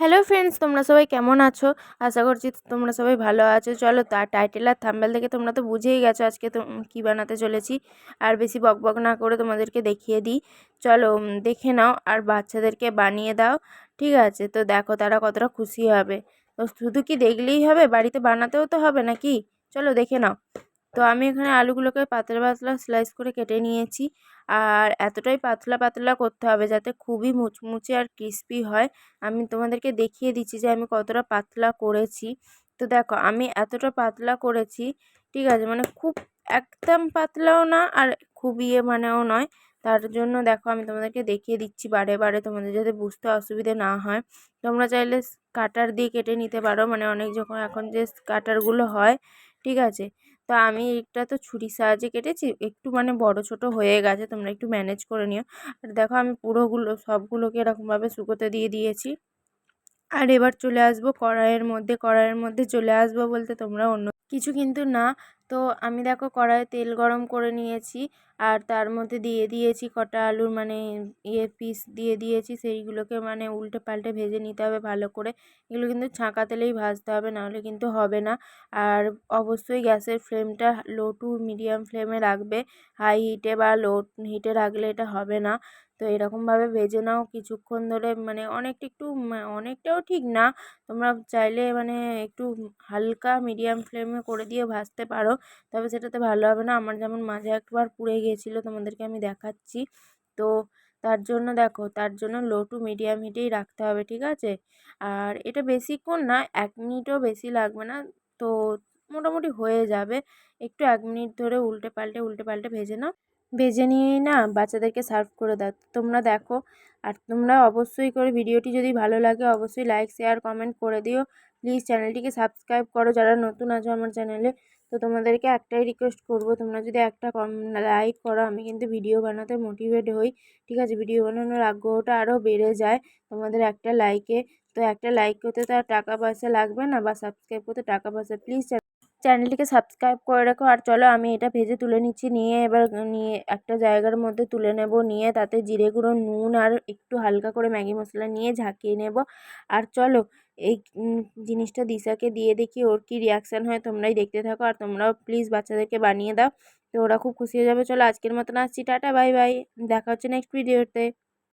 Hello friends তোমরা সবাই কেমন আছো? আশা করছি তোমরা সবাই ভালো আছো। চলো তার টাইটেল আর থাম্বেল দেখে তোমরা তো বুঝেই গেছো আজকে তো কী বানাতে চলেছি। আর বেশি বকবক না করে তোমাদেরকে দেখিয়ে দিই। চলো দেখে নাও আর বাচ্চাদেরকে বানিয়ে দাও। ঠিক আছে? তো দেখো তারা কতটা খুশি হবে। তো শুধু কি দেখলেই হবে? বাড়িতে বানাতেও তো হবে নাকি? চলো দেখে নাও। তো আমি এখানে আলুগুলোকে পাতলা পাতলা স্লাইস করে কেটে নিয়েছি। আর এতটাই পাতলা পাতলা করতে হবে যাতে খুবই মুচমুচে আর ক্রিস্পি হয়। আমি তোমাদেরকে দেখিয়ে দিচ্ছি যে আমি কতটা পাতলা করেছি। তো দেখো, আমি এতটা পাতলা করেছি, ঠিক আছে? মানে খুব একদম পাতলাও না আর খুব ইয়ে মানেও নয়। তার জন্য দেখো, আমি তোমাদেরকে দেখিয়ে দিচ্ছি বারে বারে। তোমাদের যাতে বুঝতে অসুবিধে না হয়। তোমরা চাইলে কাটার দিয়ে কেটে নিতে পারো। মানে অনেক যখন এখন যে কাটারগুলো হয় ঠিক আছে? তো আমি এটা তো ছুরির সাহায্যে কেটেছি, একটু মানে বড় ছোট হয়ে গেছে, তোমরা একটু ম্যানেজ করে নিও। আর দেখো আমি পুরোগুলো, সবগুলোকে এরকমভাবে শুকোতে দিয়ে দিয়েছি। আর এবার চলে আসব কড়াইয়ের মধ্যে কড়াইয়ের মধ্যে চলে আসব বলতে তোমরা অন্য কিছু কিন্তু না। তো আমি দেখো কড়াইয়ে তেল গরম করে নিয়েছি, আর তার মধ্যে দিয়ে দিয়েছি কটা আলুর মানে ইয়ে পিস দিয়ে দিয়েছি, সেইগুলোকে মানে উল্টে পাল্টে ভেজে নিতে হবে ভালো করে। এগুলো কিন্তু ছাঁকা তেলেই ভাজতে হবে, নাহলে কিন্তু হবে না। আর অবশ্যই গ্যাসের ফ্লেমটা লো টু মিডিয়াম ফ্লেমে রাখবে হাই হিটে বা লো হিটে রাখলে এটা হবে না। তো এরকমভাবে ভেজে নাও কিছুক্ষণ ধরে। মানে অনেকটা একটু অনেকটাও ঠিক না। তোমরা চাইলে মানে একটু হালকা মিডিয়াম ফ্লেমে করে দিয়ে ভাজতে পারো। তবে সেটাতে ভালো হবে না। আমার যেমন মাঝে একবার পুড়ে গিয়েছিল, তোমাদেরকে আমি দেখাচ্ছি। তো তার জন্য দেখো, তার জন্য লো টু মিডিয়াম হিটেই রাখতে হবে, ঠিক আছে? আর এটা বেশিক্ষণ না, এক মিনিটও বেশি লাগবে না। তো মোটামুটি হয়ে যাবে। একটু এক মিনিট ধরে উল্টে পাল্টে উল্টে পাল্টে ভেজে নাও। ভেজে নিয়েই না বাচ্চাদেরকে সার্ভ করে দাও। তোমরা দেখো আর তোমরা অবশ্যই করে ভিডিওটি যদি ভালো লাগে অবশ্যই লাইক শেয়ার কমেন্ট করে দিও। প্লিজ চ্যানেলটিকে সাবস্ক্রাইব করো। যারা নতুন আছো আমার চ্যানেলে তো তোমাদেরকে একটাই রিকোয়েস্ট করব, তোমরা যদি একটা কম লাইক করো, আমি কিন্তু ভিডিও বানাতে মোটিভেট হই। ঠিক আছে? ভিডিও বানানোর আগ্রহটা আরও বেড়ে যায় তোমাদের একটা লাইকে তো একটা লাইক করতে তো টাকা পয়সা লাগবে না বা সাবস্ক্রাইব করতে টাকা পয়সা প্লিজ চ্যানেলটিকে সাবস্ক্রাইব করে রাখো। আর চলো, আমি এটা ভেজে তুলে নিচ্ছি। নিয়ে এবার নিয়ে একটা জায়গার মধ্যে তুলে নেব। নিয়ে তাতে জিরে গুঁড়ো, নুন আর একটু হালকা করে ম্যাগি মশলা নিয়ে ঝাঁকিয়ে নেব। আর চলো, এই জিনিসটা দিশাকে দিয়ে দেখি ওর কী রিয়াকশান হয়। তোমরাই দেখতে থাকো। আর তোমরাও প্লিজ বাচ্চাদেরকে বানিয়ে দাও। তো ওরা খুব খুশি হয়ে যাবে। চলো, আজকের মতন আসছি। টাটা, বাই বাই। দেখা হচ্ছে নেক্সট ভিডিওতে